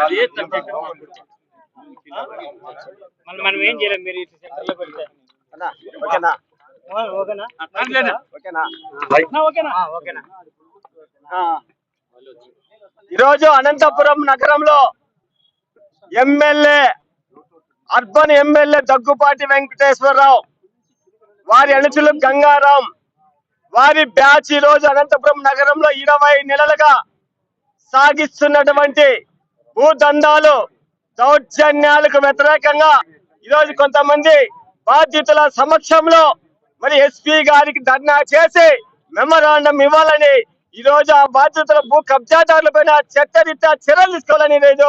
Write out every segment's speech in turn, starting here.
అదే subject. మళ్ళీ మనం ఏం చేయలేం మీరు ఇటు సెంటర్లో పెడితే. ఓకేనా? ఆ, ఓకేనా? ఓకేనా? ఆ, ఓకేనా? ఆ, ఓకేనా? ఈరోజు అనంతపురం నగరంలో MLA urban MLA Daggupati Venkateswara Rao వారి అనుచులు గంగారాం వారి బ్యాచ్ ఈ రోజు అనంతపురం నగరంలో ఇరవై నెలలుగా సాగిస్తున్నటువంటి భూదందాలు దౌర్జన్యాలకు వ్యతిరేకంగా ఈరోజు కొంతమంది బాధ్యతల సమక్షంలో మరి ఎస్పీ గారికి ధర్నా చేసి మెమరాండం ఇవ్వాలని ఈ రోజు ఆ బాధ్యతల భూ కబ్జాదారుల పైన చట్టరీత్యా చర్యలు తీసుకోవాలని లేదు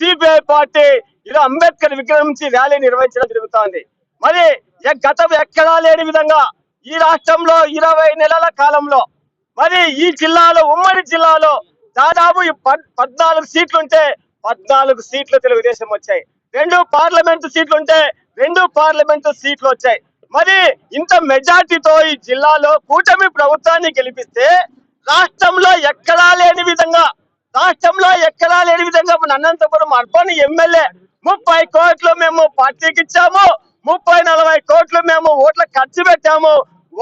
సిపిఐ పార్టీ ఈరోజు అంబేద్కర్ విగ్రహం నుంచి ర్యాలీ నిర్వహించడం జరుగుతోంది. మరి ఎ- గతం ఎక్కడా లేని విధంగా ఈ రాష్ట్రంలో ఇరవై నెలల కాలంలో మరి ఈ జిల్లాలో ఉమ్మడి జిల్లాలో దాదాపు ఈ పద్- పద్నాలుగు సీట్లుంటే పద్నాలుగు సీట్లు తెలుగుదేశం వచ్చాయి. రెండు పార్లమెంటు సీట్లుంటే రెండు పార్లమెంటు సీట్లు వచ్చాయి. మరి ఇంత మెజార్టీతో ఈ జిల్లాలో కూటమి ప్రభుత్వాన్ని గెలిపిస్తే రాష్ట్రంలో ఎక్కడా లేని విధంగా రాష్ట్రంలో ఎక్కడా లేని విధంగా మన అనంతపురం అర్బన్ ఎమ్మెల్యే ముప్పై కోట్లు మేము పార్టీకి ఇచ్చాము ముప్పై నలభై కోట్లు మేము ఓట్ల ఖర్చు పెట్టాము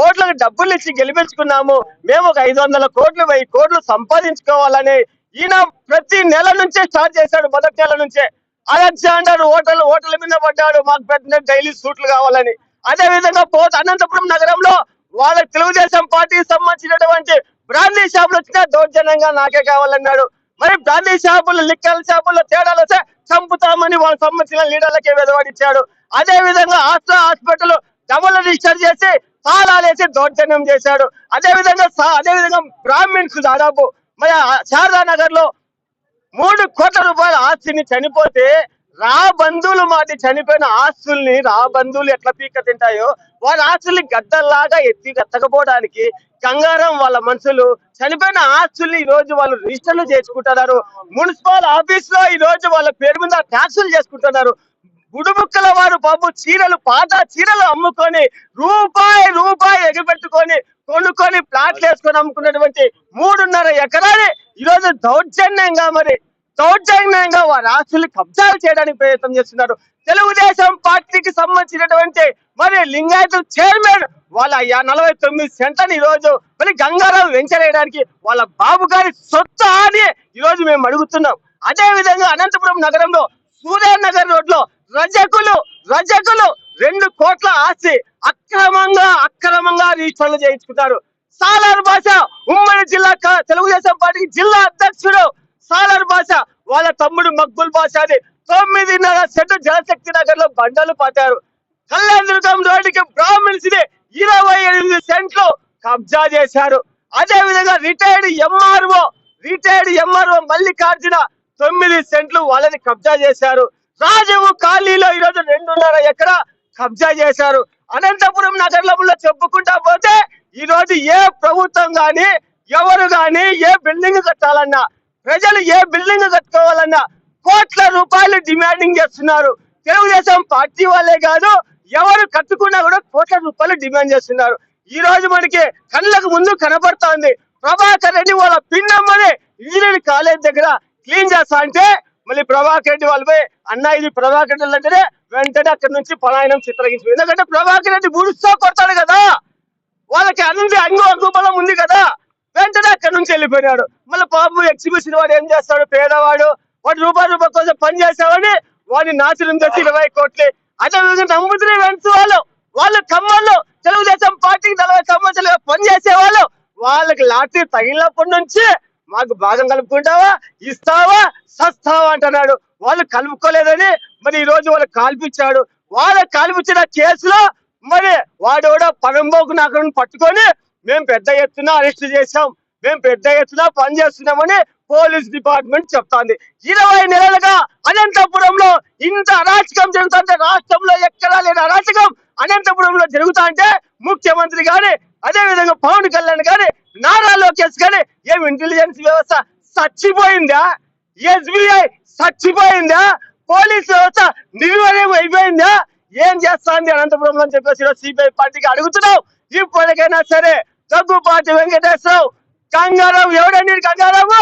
ఓట్లకు డబ్బులు ఇచ్చి గెలిపించుకున్నాము. మేము ఒక ఐదు వందల కోట్లు వెయ్యి కోట్లు సంపాదించుకోవాలని ఈయన ప్రతి నెల నుంచే స్టార్ట్ చేశాడు మొదటి నెల నుంచే. అలెగ్జాండర్ హోటల్ హోటల్ మీద పడ్డాడు మాకు పెట్టిన డైలీ సూట్లు కావాలని. అదే విధంగా పోత అనంతపురం నగరంలో వాళ్ళ తెలుగుదేశం పార్టీకి సంబంధించినటువంటి బ్రాందీ షాపులు వచ్చినా దౌర్జన్యంగా నాకే కావాలన్నాడు. మరి బ్రాందీ షాపులు లిక్కల షాపుల్లో తేడాలు వస్తే చంపుతామని వాళ్ళకి సంబంధించిన లీడర్లకే వెదవాడిచ్చాడు. అదే విధంగా ఆస్ట్రా హాస్పిటల్ డబుల్ రిజిస్టర్ చేసి తాళాలేసి దౌర్జన్యం చేశాడు. అదే విధంగా అదే విధంగా బ్రాహ్మిన్స్ దాదాపు మరి శారదా నగర్లో మూడు కోట్ల రూపాయల ఆస్తిని చనిపోతే రా బంధువులు మాటి చనిపోయిన ఆస్తుల్ని రా బంధువులు ఎట్లా పీక తింటాయో వాళ్ళ ఆస్తుల్ని గద్దల్లాగా ఎత్తి గత్తకపోవడానికి గంగారం వాళ్ళ మనుషులు చనిపోయిన ఆస్తుల్ని ఈ రోజు వాళ్ళు రిజిస్టర్లు చేసుకుంటున్నారు. మున్సిపల్ ఆఫీస్లో ఈ రోజు వాళ్ళ పేరు మీద ట్యాక్సులు చేసుకుంటున్నారు. గుడుముక్కల వారు బాబు చీరలు పాత చీరలు అమ్ముకొని రూపాయి రూపాయి ఎగబెట్టుకొని కొనుక్కొని ప్లాట్లు వేసుకొని అమ్ముకున్నటువంటి మూడున్నర ఎకరాలు ఈరోజు దౌర్జన్యంగా మరి దౌర్జన్యంగా వారి ఆస్తులు కబ్జాలు చేయడానికి ప్రయత్నం చేస్తున్నారు. తెలుగుదేశం పార్టీకి సంబంధించినటువంటి మరి లింగాయత్ చైర్మన్ వాళ్ళ నలభై తొమ్మిది సెంట్లని ఈ రోజు మరి గంగారావు వెంచరేయడానికి వాళ్ళ బాబు గారి సొత్తు అని ఈరోజు రోజు మేము అడుగుతున్నాం. అదే విధంగా అనంతపురం నగరంలో సూర్యనగర్ రోడ్లో రజకులు రజకులు రెండు కోట్ల ఆస్తి అక్రమంగా అక్రమంగా రిజిస్టర్లు చేయించుకుంటారు. సాలార్ భాష ఉమ్మడి జిల్లా తెలుగుదేశం పార్టీ జిల్లా అధ్యక్షుడు సాలార్ భాష వాళ్ళ తమ్ముడు మక్బుల్ భాష అని తొమ్మిదిన్నర సెట్ జలశక్తి నగర్లో బండలు పాతారు. కళ్యాణదుర్గం రోడ్డుకి బ్రాహ్మిన్స్ని ఇరవై ఎనిమిది సెంట్లు కబ్జా చేశారు. అదే విధంగా retired MRO retired MRO Mallikarjuna తొమ్మిది సెంట్లు వాళ్ళని కబ్జా చేశారు. రాజవు ఖాళీలో ఈరోజు రెండున్నర ఎక్కడ కబ్జా చేశారు. అనంతపురం నగరంలో చెప్పుకుంటా పోతే ఈ రోజు ఏ ప్రభుత్వం గాని ఎవరు గాని ఏ బిల్డింగ్ కట్టాలన్నా ప్రజలు ఏ బిల్డింగ్ కట్టుకోవాలన్నా కోట్ల రూపాయలు డిమాండింగ్ చేస్తున్నారు. తెలుగుదేశం పార్టీ వాళ్ళే కాదు ఎవరు కట్టుకున్నా కూడా కోట్ల రూపాయలు డిమాండ్ చేస్తున్నారు. ఈ రోజు మనకి కళ్ళకు ముందు కనబడుతోంది ప్రభాకర్ రెడ్డి వాళ్ళ పిన్నమ్మని ఇంజనీరింగ్ కాలేజ్ దగ్గర క్లీన్ చేస్తా అంటే మళ్ళీ ప్రభాకర్ రెడ్డి వాళ్ళు పోయి అన్న ఇది ప్రభాకర్ రెడ్డి అంటేనే వెంటనే అక్కడి నుంచి పలాయనం చిత్రగించు ఎందుకంటే ప్రభాకర్ రెడ్డి గుడుస్తా కొడతాడు కదా. వాళ్ళకి అన్ని అంగు అంగుబలం ఉంది కదా. వెంటనే అక్కడి నుంచి వెళ్ళిపోయినాడు. మళ్ళీ పాపం ఎగ్జిబిషన్ వాడు ఏం చేస్తాడు? పేదవాడు. వాడు రూపాయి రూపాయి కోసం పని చేస్తామని వాడిని నాశనం చేసి ఇరవై కోట్లు. అదే విధంగా నమ్ముతున్న వెంట వాళ్ళు వాళ్ళు ఖమ్మంలో తెలుగుదేశం పార్టీకి నలభై సంవత్సరాలుగా పని చేసే వాళ్ళు వాళ్ళకి లాటరీ తగిలినప్పటి నుంచి మాకు భాగం కలుపుకుంటావా? ఇస్తావా? సస్తావా అంటున్నాడు. వాళ్ళు కలుపుకోలేదని మరి ఈ రోజు వాళ్ళు కాల్పించాడు. వాళ్ళ కాల్పించిన కేసులో మరి వాడు కూడా పరంబోకు నాకు పట్టుకొని మేము పెద్ద ఎత్తున అరెస్ట్ చేశాం. మేము పెద్ద ఎత్తున పని చేస్తున్నామని పోలీస్ డిపార్ట్మెంట్ చెప్తాంది. ఇరవై నెలలుగా అనంతపురంలో ఇంత అరాచకం జరుగుతుంటే రాష్ట్రంలో ఎక్కడా లేని అరాచకం అనంతపురంలో జరుగుతా అంటే ముఖ్యమంత్రి గాని అదే విధంగా పవన్ కళ్యాణ్ గాని నారా లోకేష్ గాని ఏం ఇంటెలిజెన్స్ వ్యవస్థ చచ్చిపోయిందా? ఎస్బీఐ చచ్చిపోయిందా? పోలీస్ వ్యవస్థ నిర్వహణ అయిపోయిందా? ఏం చేస్తాంది అనంతపురంలో అని చెప్పేసి సిబిఐ పార్టీకి అడుగుతున్నావు. ఇప్పటికైనా సరే దగ్గుపాటి వెంకటేశ్వరరావు గంగారావు ఎవడండి గంగారావు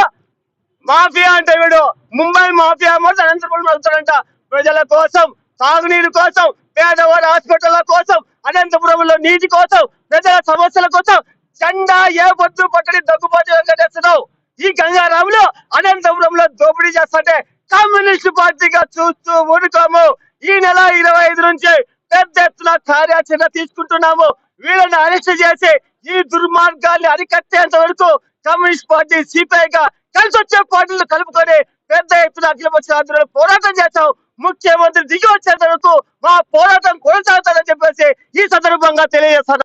మాఫియా అంటే వీడు. ముంబై మాఫియా మొత్తం అనంతపురం వెళ్తాడంట ప్రజల కోసం తాగునీరు కోసం పేదవాడి హాస్పిటల్ కోసం అనంతపురంలో నీటి కోసం ప్రజల సమస్యల కోసం జెండా ఏ పొద్దు పట్టడి దగ్గుబాటు వెంకటేశ్వరరావు. ఈ గంగారాములు అనంతపురంలో దోపిడీ చేస్తుంటే కమ్యూనిస్ట్ పార్టీగా చూస్తూ ఉంటాము ఈ నెల ఇరవై ఐదు నుంచి పెద్ద ఎత్తున కార్యాచరణ తీసుకుంటున్నాము. వీళ్ళని అరెస్ట్ చేసి ఈ దుర్మార్గాన్ని అరికట్టేంత వరకు కమ్యూనిస్ట్ పార్టీ సిపిఐగా కలిసి వచ్చే పార్టీలు కలుపుకొని పెద్ద ఎత్తున అఖిలపక్ష ఆందోళన పోరాటం చేస్తాం. ముఖ్యమంత్రి దిగి వచ్చేంత వరకు మా పోరాటం కొనసాగుతారని చెప్పేసి ఈ సందర్భంగా తెలియజేస్తారు